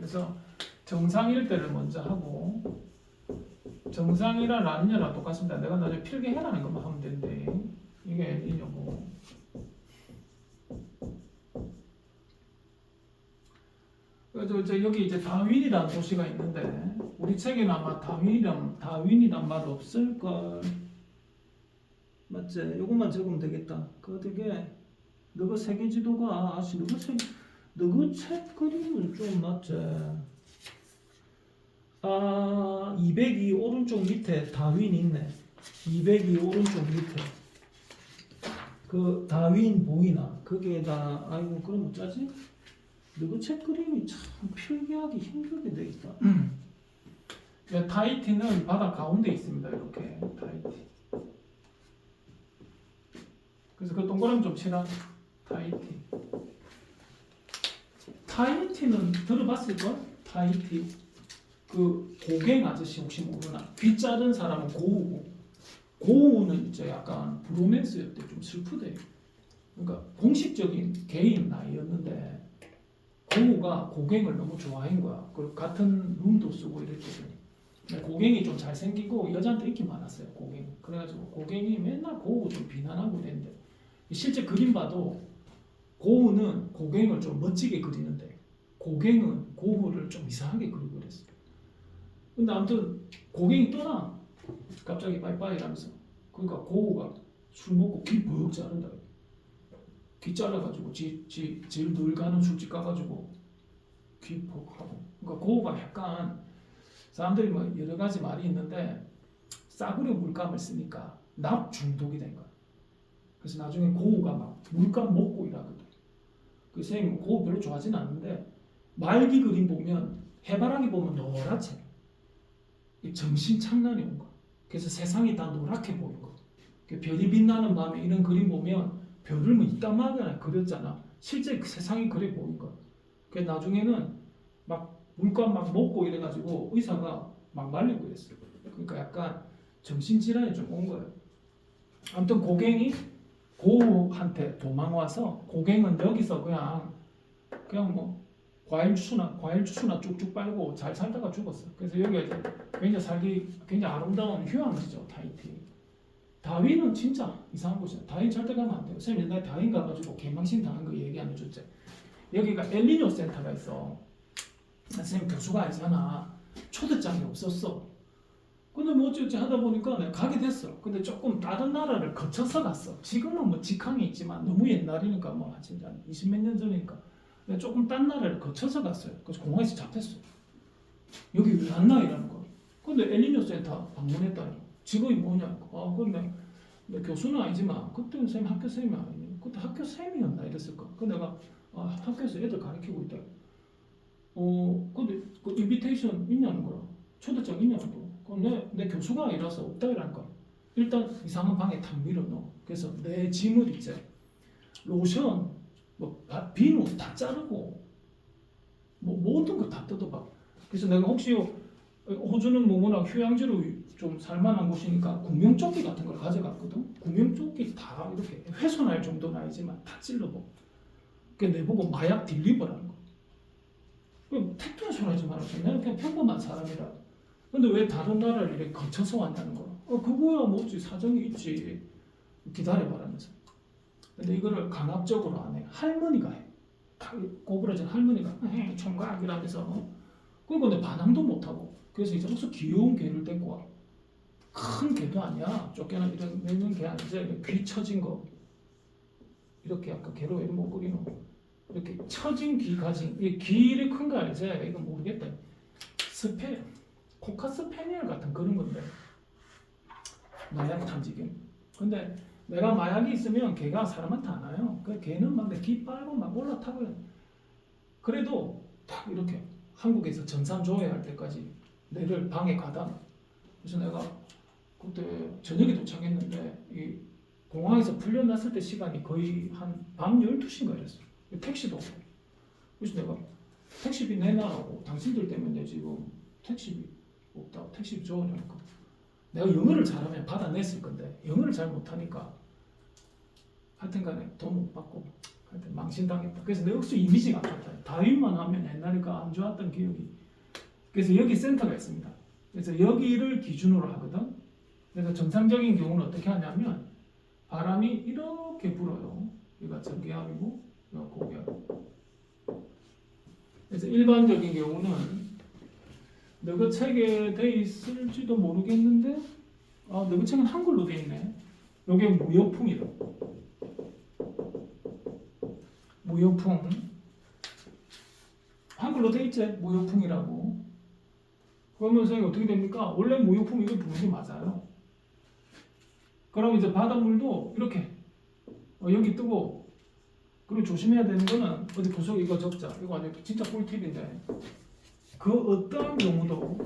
그래서 정상일 때를 먼저 하고 정상이랑 라니냐랑 똑같습니다. 내가 나중에 필기해라는 것만 하면 되는데 이게 엘니뇨고 그래서 이제 여기 이제 다윈이라는 도시가 있는데 우리 책에는 아마 다윈이란 다윈이란 말 없을 걸 맞지? 요것만 적으면 되겠다. 그 되게 너가 세계 지도가 아시 너가 책 너가 책 그림은 좀 맞지? 아 202 오른쪽 밑에 다윈 있네. 202 오른쪽 밑에 그 다윈 보이나? 거기에다 아이고 그럼 어쩌지? 너그 책 그림이 참 필기하기 힘들게 돼 있다. 네, 타이티는 바다 가운데 있습니다. 이렇게 타이티. 그래서 그 동그라미 좀 칠한 타이티. 타이티는 들어봤을 걸? 타이티. 그 고갱 아저씨 혹시 모르나? 귀 자른 사람은 고우고 고우는 이제 약간 브로맨스였대 좀 슬프대. 그러니까 공식적인 개인 나이였는데 고우가 고갱을 너무 좋아한 거야. 그 같은 룸도 쓰고 이랬거든. 근데 고갱이 좀 잘생기고 여자한테 인기 많았어요. 고갱. 그래가지고 고갱이 맨날 고우 좀 비난하고 이랬는데 실제 그림 봐도 고우는 고갱을 좀 멋지게 그리는데 고갱은 고우를 좀 이상하게 그리고 그랬어. 근데 아무튼 고갱이 떠나. 갑자기 빠이빠이 하면서. 그러니까 고우가 술 먹고 귀벅 자른다. 귀 잘라가지고 지, 지, 제일 늘 가는 술집 가가지고 귀폭 하고. 그러니까 고우가 약간 사람들이 뭐 여러 가지 말이 있는데 싸구려 물감을 쓰니까 납 중독이 된 거야. 그래서 나중에 고우가 막 물감 먹고 이러거든 그 선생님 고우 별로 좋아하진 않는데 말기 그림 보면 해바라기 보면 노랗지 이 정신 착란이 온 거야 그래서 세상이 다 노랗게 보이는 거야 그 별이 빛나는 밤에 이런 그림 보면 별을 뭐 이따만하게 그렸잖아. 실제 그 세상이 그래 보인 거야. 그 나중에는 막 물감 막 먹고 이래가지고 의사가 막 말리고 그랬어. 그러니까 약간 정신질환이 좀 온 거예요. 아무튼 고갱이 고우한테 도망와서 고갱은 여기서 그냥 그냥 뭐 과일 주스나 과일 주스나 쭉쭉 빨고 잘 살다가 죽었어. 그래서 여기가 이제 굉장히 살기 굉장히 아름다운 휴양지죠 타이티. 다윈은 진짜 이상한 곳이야. 다윈 절대 가면 안 돼요. 선생님 옛날에 다윈 가가지고 개망신 당한 거 얘기 안 해줬지. 여기가 엘리뇨 센터가 있어. 선생님 교수가 아니잖아. 초대장이 없었어. 근데 뭐 어찌어찌 하다 보니까 내가 가게 됐어. 근데 조금 다른 나라를 거쳐서 갔어. 지금은 뭐 직항이 있지만 너무 옛날이니까 뭐 진짜 20 몇 년 전이니까. 근데 조금 딴 나라를 거쳐서 갔어요. 그래서 공항에서 잡혔어. 여기 왜 안 나? 이라는 거야. 근데 엘리뇨 센터 방문했다니. 직업이 뭐냐? 아, 근데 내 교수는 아니지만 그때는 쌤 학교 쌤이 아니니. 그때 학교 쌤이었나 이랬을까. 그 내가 아, 학교에서 애들 가르치고 있다. 어, 근데 그 인비테이션 있냐는 거라. 초대장 있냐는 거. 그내 내 교수가 아니라서 없다 이라니까. 일단 이상한 방에 탁 밀어넣어. 그래서 내 짐을 이제 로션, 뭐 바- 비누 다 자르고 뭐 모든 거 다 뜯어봐. 그래서 내가 혹시 호주는 뭐 워낙 휴양지로 좀 살만한 곳이니까 구명조끼 같은 걸 가져갔거든. 구명조끼 다 이렇게 훼손할 정도는 아니지만 다 찔러보. 그 내보고 마약 딜리버라는 거. 그 택도에 손하지 말았어. 내가 그냥 평범한 사람이라. 근데 왜 다른 나라를 이렇게 거쳐서 왔냐는 거야. 어 그거야 뭐지 사정이 있지. 기다려봐라면서. 근데 이거를 강압적으로 안 해. 할머니가 해. 다 고부라진 할머니가 해 총각 이라면서. 어? 그리고 내 반항도 못하고. 그래서 이제 어서 귀여운 개를 데리고 와. 큰 개도 아니야. 쫓겨나 이런 몇년 개 아니지. 귀 처진 거. 이렇게 아까 개로 왜못 그리노? 이렇게 처진 귀 가진 이 귀를 큰 거 아니지? 이거 모르겠다. 스페 코카 스페니엘 같은 그런 건데 마약 탐지견. 근데 내가 마약이 있으면 걔가 사람한테 안 와요. 그 걔는 막 내 귀 빨고 막 올라타고 그래도 딱 이렇게 한국에서 전산 조회할 때까지 내를 방에 가다. 그래서 내가 그때 저녁에 도착했는데 이 공항에서 풀려났을 때 시간이 거의 한 밤 12시인가 이랬어. 택시도 없고. 그래서 내가 택시비 내놔라고 당신들 때문에 지금 택시비 없다고 택시비 줘라니까. 내가 영어를 잘하면 받아냈을 건데 영어를 잘 못하니까 하여튼간에 돈 못 받고 하여튼 망신당했다. 그래서 내 억수 이미지가 안 좋다. 다윈만 하면 그안 좋았던 기억이. 그래서 여기 센터가 있습니다. 그래서 여기를 기준으로 하거든. 그래서 정상적인 경우는 어떻게 하냐면 바람이 이렇게 불어요. 여기가 저기압이고 여기가 고기압. 그래서 일반적인 경우는 너그 책에 돼 있을지도 모르겠는데 아 너그 책은 한글로 돼 있네. 요게 무역풍이다. 무역풍 한글로 돼 있지 무역풍이라고. 그러면 선생님 어떻게 됩니까? 원래 무역풍 이걸 부르는 게 맞아요. 그럼 이제 바닷물도 이렇게 어, 여기 뜨고 그리고 조심해야 되는 거는 어디 부속 이거 적자 이거 완전 진짜 꿀팁인데 그 어떠한 경우도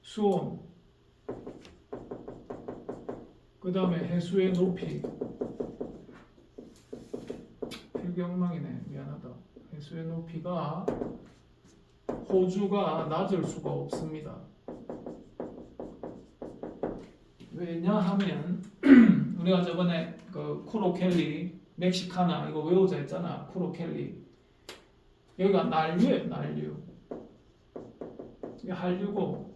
수온 그 다음에 해수의 높이 필경망이네. 미안하다. 해수의 높이가 호주가 낮을 수가 없습니다. 왜냐하면 우리가 저번에 그 쿠로 켈리 멕시카나 이거 외우자 했잖아. 쿠로 켈리 여기가 난류예요 난류 이게 한류고.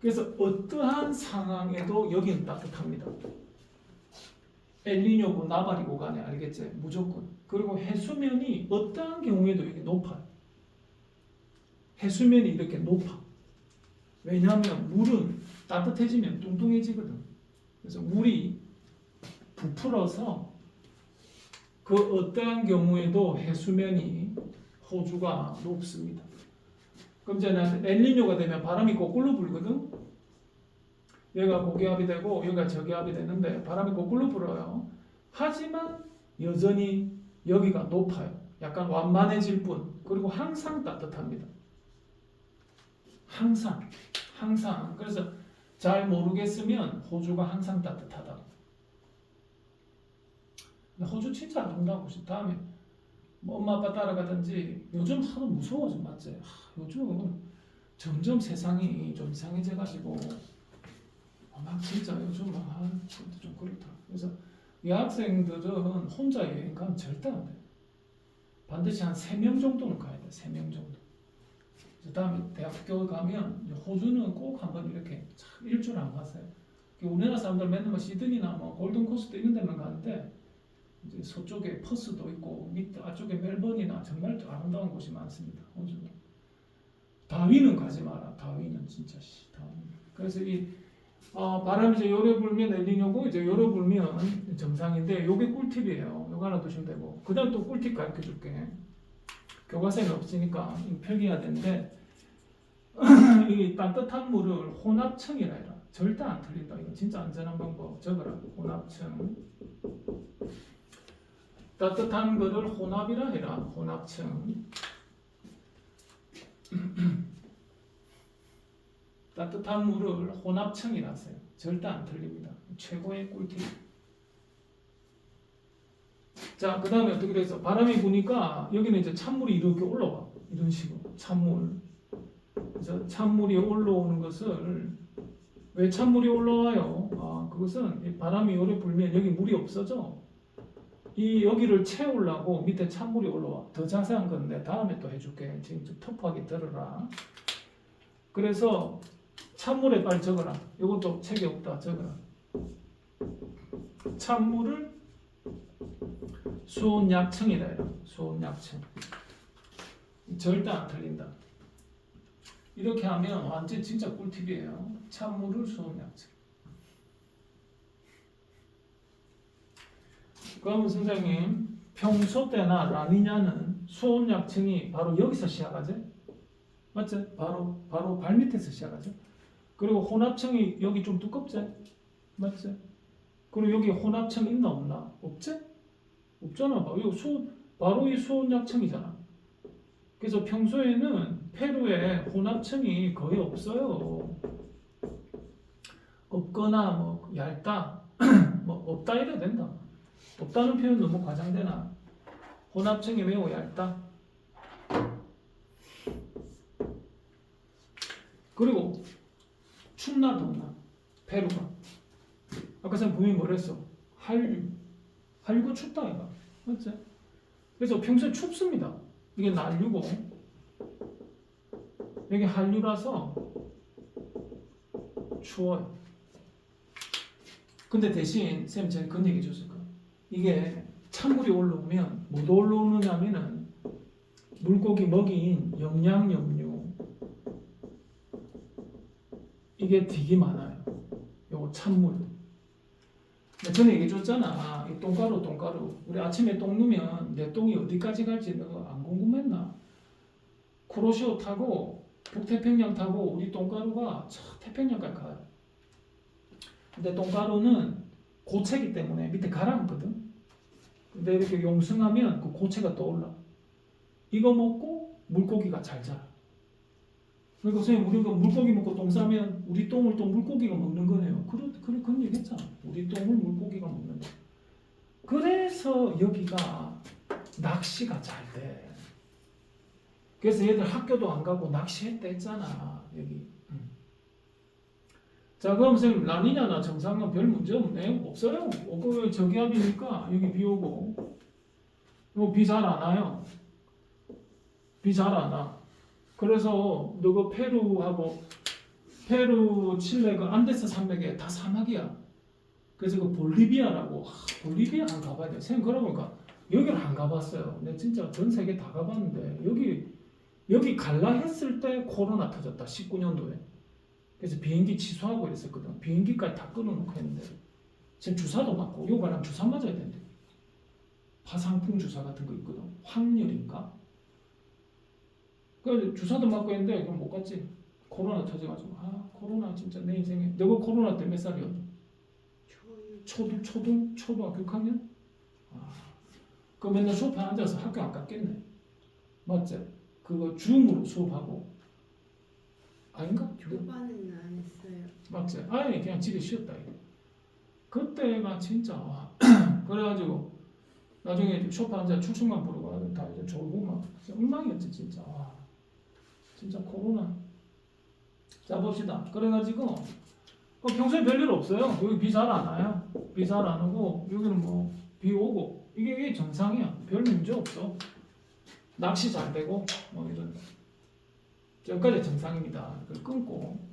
그래서 어떠한 상황에도 여기는 따뜻합니다. 엘니뇨고 나발이고 간에 알겠지? 무조건. 그리고 해수면이 어떠한 경우에도 이게 높아요. 해수면이 이렇게 높아. 왜냐하면 물은 따뜻해지면 뚱뚱해지거든. 그래서 물이 부풀어서 그 어떠한 경우에도 해수면이 호주가 높습니다. 그럼 이제 엘니뇨가 되면 바람이 거꾸로 불거든. 여기가 고기압이 되고 여기가 저기압이 되는데 바람이 거꾸로 불어요. 하지만 여전히 여기가 높아요. 약간 완만해질 뿐. 그리고 항상 따뜻합니다. 항상 항상 그래서 잘 모르겠으면 호주가 항상 따뜻하다. 호주 진짜 아름다워. 다음에 뭐 엄마 아빠 따라가든지 요즘 하도 무서워져 맞지? 하, 요즘 점점 세상이 좀 이상해져 가지고 아, 막 진짜 요즘 막 아, 진짜 좀 그렇다. 그래서 여학생들은 혼자 여행 가면 절대 안 돼. 반드시 한 세 명 정도는 가야 돼. 세 명 정도. 그 다음에 대학교 가면 호주는 꼭 한번 이렇게 참 일주일 안 갔어요. 우리나라 사람들 맨날 뭐 시드니나 뭐 골든코스트 이런 데만 가는데 이제 서쪽에 퍼스도 있고 밑에 앞쪽에 멜번이나 정말 아름다운 곳이 많습니다. 호주는 다윈은 가지 마라. 다윈은 진짜 씨 다윈. 그래서 이 어, 바람이 이제 요래 불면 엘니뇨고 이제 요래 불면 정상인데 요게 꿀팁이에요. 요거 하나 두시면 되고 그다음 또 꿀팁 가르쳐 줄게. 교과서에 없으니까 이거 필기해야 되는데 이 따뜻한 물을 혼합층이라 해라. 절대 안 틀린다. 이거 진짜 안전한 방법 적어라. 혼합층. 따뜻한 거를 혼합이라 해라. 혼합층. 따뜻한 물을 혼합층이라 하세요. 절대 안 틀립니다. 최고의 꿀팁. 자, 그 다음에 어떻게 돼서 바람이 부니까 여기는 이제 찬물이 이렇게 올라와. 이런 식으로. 찬물. 그래서 찬물이 올라오는 것을 왜 찬물이 올라와요? 아, 그것은 이 바람이 오래 불면 여기 물이 없어져. 이 여기를 채우려고 밑에 찬물이 올라와. 더 자세한 건내 다음에 또 해줄게. 지금 좀 터프하게 들어라. 그래서 찬물에 빨리 적어라. 이것도 책이 없다. 적어라. 찬물을 수온 약층이라 해요. 수온 약층. 절대 안 틀린다. 이렇게 하면 완전 진짜 꿀팁이에요. 찬물을 수온 약층. 그러면 선생님 평소 때나 라니냐는 수온 약층이 바로 여기서 시작하지? 맞지? 바로 바로 발 밑에서 시작하죠. 그리고 혼합층이 여기 좀 두껍지? 맞지? 그리고 여기 혼합층 있나 없나? 없지? 없잖아. 봐. 이거 수 바로 이 수온 약층이잖아. 그래서 평소에는 페루에 혼합층이 거의 없어요. 없거나 뭐 얇다, 뭐 없다 이래야 된다. 없다는 표현 너무 과장되나? 혼합층이 매우 얇다. 그리고 춥나 덥나? 페루가. 아까 전 분명히 뭐랬어? 한류. 한류가 춥다 이거 맞지? 그래서 평소에 춥습니다. 이게 난류고 여기 한류라서 추워요. 근데 대신 쌤 제가 그런 얘기 거예요. 이게 찬물이 올라오면 못 올라오느냐면은 물고기 먹이인 영양염류 이게 되게 많아요. 요거 찬물. 근데 전에 얘기해 줬잖아. 이 똥가루, 똥가루. 우리 아침에 똥 누면 내 똥이 어디까지 갈지 너안 궁금했나? 쿠로시오 타고 북태평양 타고 우리 똥가루가 저 태평양까지 가요. 근데 똥가루는 고체기 때문에 밑에 가라앉거든. 근데 이렇게 용승하면 그 고체가 떠올라. 이거 먹고 물고기가 잘 자라. 그러니까 선생님 우리가 물고기 먹고 똥 싸면 우리 똥을 또 물고기가 먹는 거네요. 그런 그런 그런 얘기 했잖아. 우리 똥을 물고기가 먹는다. 그래서 여기가 낚시가 잘 돼. 그래서 얘들 학교도 안 가고 낚시했다 했잖아 여기. 음. 자 그럼 선생님 라니냐나 정상은 별 문제 없네요. 없어요. 어, 그 저기압이니까 여기 비 오고 비잘 안 와요. 비 잘 안 와. 그래서 너그 페루하고 페루, 칠레 그 안데스 산맥에 다 사막이야. 그래서 그 볼리비아라고 하, 볼리비아 안 가봐야 돼. 생 그러고 보니까 여기를 안 가봤어요. 근데 진짜 전 세계 다 가봤는데 여기 여기 갈라 했을 때 코로나 터졌다. 19년도에. 그래서 비행기 취소하고 이랬었거든. 비행기까지 다 끊어놓고 했는데 지금 주사도 맞고 요거 가면 주사 맞아야 된대. 화상풍 주사 같은 거 있거든. 확률인가? 그 주사도 맞고 했는데 그럼 못 갔지. 코로나 터져가지고 아 코로나 진짜 내 인생에 너가 코로나 때 몇 살이었? 초유 초등 초등 초등학교 6학년? 아, 그 맨날 수업에 앉아서 학교 안 갔겠네. 맞지? 그거 줌으로 수업하고 아닌가? 교반은 안 했어요. 맞지? 아예 그냥 집에 쉬었다 이거. 그때가 진짜 와. 그래가지고 나중에 쇼파 앉아 출중만 부르고 다 이제 졸고 막 엉망이었지 진짜 와. 진짜 코로나 자 봅시다 그래가지고 어, 평소에 별일 없어요 여기 비 잘 안 와요 비 잘 안 오고 여기는 뭐 비 오고 이게, 이게 정상이야 별 문제 없어 낚시 잘 되고 뭐 이런 여기까지 정상입니다. 끊고